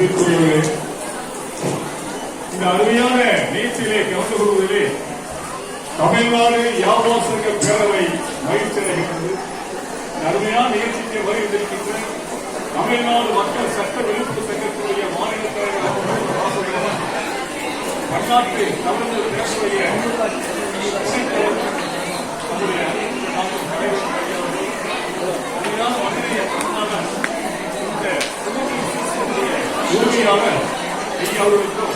அன்பிற்குரியவர்களே இந்த அருமையான நிகழ்ச்சியிலே கலந்து கொள்வதிலே தமிழ்நாடு வியாபார பேரவை மகிழ்ச்சி அடைகின்றது அருமையான நிகழ்ச்சிக்கு வருகின்றிருக்கின்ற தமிழ்நாடு மக்கள் சட்ட விழிப்பு சங்கத்துடைய மாநில தலைவர் பன்னாட்டு தமிழர் பேசுடைய நம்முடைய டாக்டர் தலைவர் அருமையான மனிதனைய தமிழ்நாடு இந்த உறுதியாளர் ஐயா அவர்களுக்கும்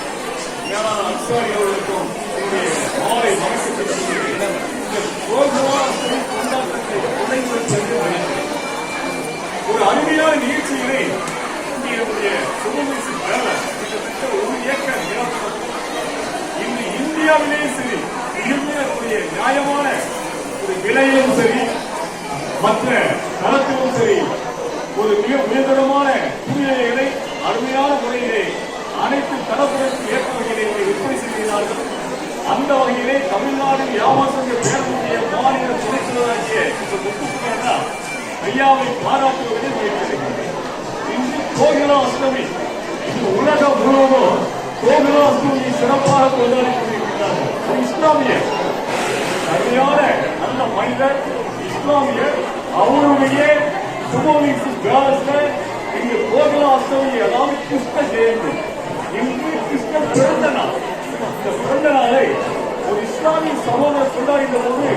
மேலான அன்சாரி அவர்களுக்கும் என்னுடைய மாலை வணக்கத்தை கொண்டாட்டத்தை தொடங்குவதற்கு ஒரு அருமையான நிகழ்ச்சியிலே நம்முடைய சுதந்திர கிட்டத்தட்ட ஒரு ஏக்கர் நிலம் இன்று இந்தியாவிலே சரி இருக்கக்கூடிய நியாயமான ஒரு விலையும் சரி மற்ற தரத்திலும் சரி ஒரு மிக உயர்தரமான புதியவைகளை அருமையான முறையிலே அனைத்து தரப்புகளுக்கும் ஏற்ற வகையிலே விற்பனை செய்கிறார்கள். அந்த வகையிலே தமிழ்நாடு வியாபார சங்க பேரனுடைய மாநில துணைத் தலைவராகிய இந்த முத்துக்குமாரா ஐயாவை பாராட்டுவதில் இன்று கோகிலா அஷ்டமி. இது உலகம் முழுவதும் கோகிலா அஷ்டமியை சிறப்பாக கொண்டாடி கொண்டிருக்கிறார்கள் இஸ்லாமிய. அருமையான நல்ல மனிதர் இஸ்லாமியர் அவருடைய சுமோனிக்ஸ் பேலஸ்ல இங்கு கோகுல அஷ்டமி அதாவது கிருஷ்ண ஜெயந்தி இன்று கிருஷ்ண பிறந்த நாள். இந்த பிறந்த நாளை ஒரு இஸ்லாமிய சகோதரர் கொண்டாடின போது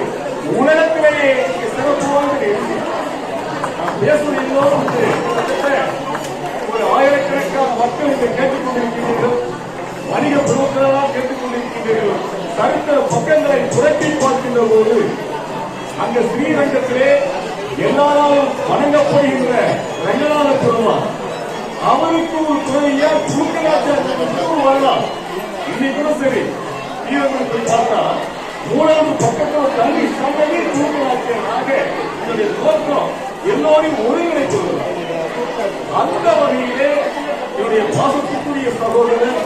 உலகத்திலேயே சிறப்பு சிறப்பாக நான் பேசுவது எல்லோரும் வந்து ஒரு ஆயிரக்கணக்கான மக்கள் இதை கேட்டுக் கொண்டிருக்கிறீர்கள் வணிக பிரமுகர்களாக கேட்டுக் கொண்டிருக்கிறீர்கள் சரித்திர பக்கங்களை புரட்டி பார்க்கின்ற போது அங்க ஸ்ரீரங்கத்திலே எல்லாராலும் வணங்கப்படுகின்ற ரங்கநாத பெருமாள் அவருக்கு ஒரு துணையா தூக்கலாச்சாரம் வரலாம். இன்னைக்கு கூட சரி. ஸ்ரீரங்கம் பார்த்தா மூணாவது பக்கத்தில் தள்ளி சமையல் தூக்கலாச்சாராக என்னுடைய தோற்றம் எல்லோரையும் ஒருங்கிணைத்து அந்த வகையிலே என்னுடைய பாசத்துக்குரிய சகோதரர்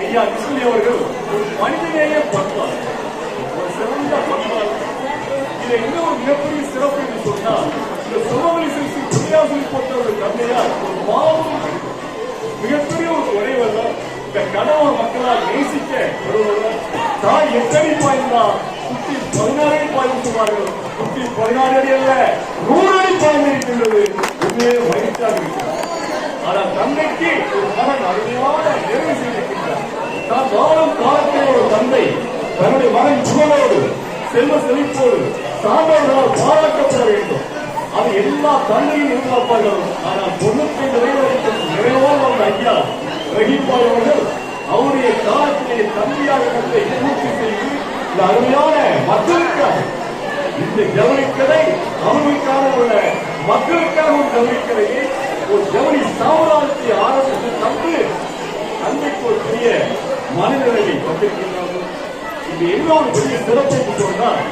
ஐயா கிருஷ்ணி அவர்கள் ஒரு மனிதநேய பண்பார் ஒரு சிறந்த பண்பார் இதை இன்னும் மிகப்பெரிய இந்த சுமவெளி சிறுசி புரியாசல் போட்ட ஒரு தந்தையார் ஒரு மாபெரும் மிகப்பெரிய ஒரு உடையவர் இந்த கணவன் மக்களால் நேசிக்க வருவவர் தான் எத்தனை பாய்ந்தா சுற்றி பதினாறு அடி பாய்ந்து சொன்னார்கள் சுற்றி பதினாறு அடி அல்ல நூறு அடி பாய்ந்திருக்கின்றது உண்மையே மகிழ்ச்சியாக இருக்கிறது ஆனால் தந்தைக்கு ஒரு மகன் அருமையான நிறைவு செய்திருக்கின்றார். தான் வாழும் காலத்தில் ஒரு தந்தை தன்னுடைய மகன் புகழோடு செல்வ செழிப்போடு சான்றோர்களால் பாராட்டப்பட வேண்டும் அது எல்லா தந்தையும் எதிர்பார்ப்பார்கள் ஆனால் தொண்ணூத்தி வயது நிறைவோடு வந்த ஐயா ரஹீப்பாய் அவர்கள் அவருடைய காலத்திலே தந்தையாக தந்தை பூர்த்தி செய்து இந்த அருமையான மக்களுக்காக இந்த ஜவுளிக்கதை அவர்களுக்காக உள்ள மக்களுக்காக ஒரு ஜவுளிக்கதையை ஒரு ஜவுளி சாம்ராஜ்யத்தை ஆரம்பித்து தந்து அன்றைக்கு ஒரு பெரிய மனிதர்களை வந்திருக்கின்றார்கள் இது என்ன ஒரு பெரிய சிறப்பு சொன்னால்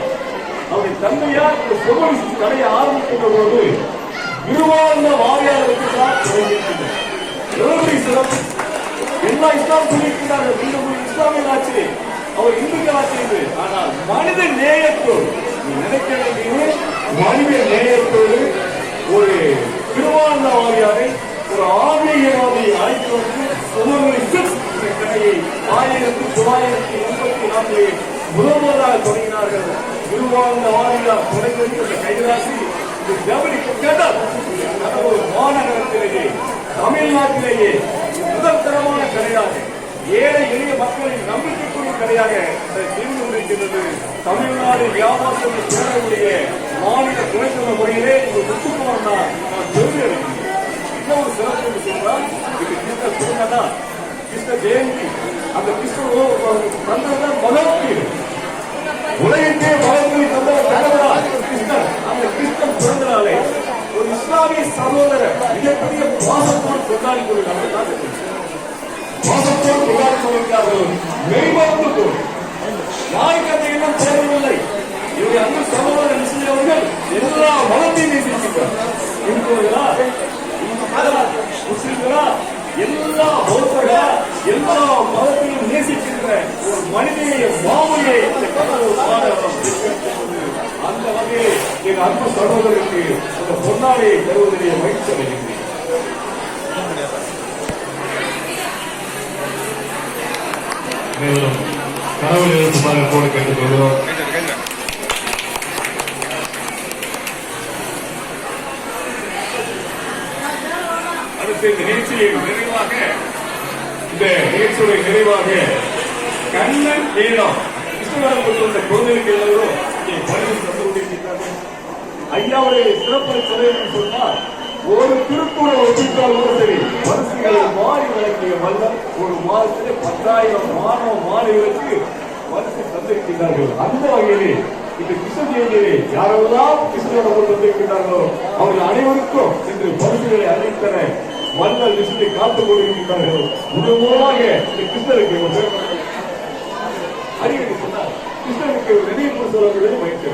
அவருடைய தந்தையார் ஒரு ஜவுளி கடையை ஆரம்பிக்கின்ற போது இருவாழ்ந்த வாரியார் தான் சிறப்பு எல்லா இஸ்லாம் சொல்லியிருக்கிறார்கள் இந்த இஸ்லாமிய ஆட்சி அவர் இந்துக்கள் ஆட்சி என்று ஆனால் மனித நேயத்தோடு நீ நினைக்க வேண்டியது மனித நேயத்தோடு ஒரு திருவானந்தவாதியாரை ஒரு ஆன்மீகவாதியை அழைத்து வந்து சுமங்கலி சிப்ஸ் கடையை ஆயிரத்தி தொள்ளாயிரத்தி எண்பத்தி நான்கிலே முதல் முதலாக தொடங்கினார்கள். திருவானந்தவாதியார் தொடங்கி வைத்த கைராசி இது ஜவுளி கடம் ஒரு மாநகரத்திலேயே தமிழ்நாட்டிலேயே முதல் தரமான கடையாக ஏழை எளிய மக்களின் நம்பிக்கைக்குரிய கடையாக அதை செய்து தமிழ்நாடு வியாபார சேரக்கூடிய மாநில துணைத்தலைவர் முறையிலே ஒரு முத்துக்குமார் தான் நான் பெருமை இன்னொரு சிறப்பு என்று சொன்னால் இது கிருஷ்ண திருமணா கிருஷ்ண ஜெயந்தி அந்த கிருஷ்ண தந்ததான் பகவத்கீதை உலகிற்கே பகவத்கீதை தந்தவர் கடவுளா கிருஷ்ணன் அந்த கிருஷ்ணன் பிறந்தனாலே ஒரு இஸ்லாமிய சகோதரர் மிகப்பெரிய பாசத்தோடு கொண்டாடி கொள்கிறார்கள் பாசத்தோடு கொண்டாடி கொள்கிறார்கள் மெய்மறந்து போய் யாருக்கு அந்த தேவையில்லை. இவருடைய அன்பு சகோதரர் முஸ்லிம் எல்லா மதத்தையும் நேசிக்கிறார் இந்துக்களா முஸ்லிம்களா? எல்லா பௌத்தர்களா? எல்லா மதத்தையும் நேசிக்கின்ற ஒரு மனிதனுடைய மாமொழியை அந்த வகையில் என் அன்பு சகோதரருக்கு அந்த பொன்னாடியை தருவதிலே மகிழ்ச்சி அடைகின்றேன். மேலும் கடவுள் எழுத்துமாறு போடு இந்த நிகழ்ச்சியின் நிறைவாக இந்த நிகழ்ச்சியுடைய நிறைவாக கண்ணன் வீரம். கிருஷ்ணவரம் இந்த குழந்தைகளுக்கு எல்லாரும் ஐயாவுடைய சிறப்பு ஒரு திருக்குறள் ஒப்பிட்டால் கூட சரி. பரிசுகளை மாறி வழங்கிய மல்லர் ஒரு மாதத்திலே பத்தாயிரம் மாணவ மாணவிகளுக்கு வரிசை தந்திருக்கிறார்கள் அந்த வகையிலே இந்த கிருஷ்ண ஜெயந்தியிலே யாரெல்லாம் கிருஷ்ணனோட கொண்டு வந்திருக்கிறார்களோ அவர்கள் அனைவருக்கும் இன்று பரிசுகளை அறிவித்தன மன்னர் கிருஷ்ணனை காத்துக் கொண்டிருக்கிறார்கள் முதல் முதலாக இந்த கிருஷ்ணருக்கு ஒரு அறிவிக்க சொன்னார். கிருஷ்ணனுக்கு நினைவு சொல்ல வேண்டும் மகிழ்ச்சி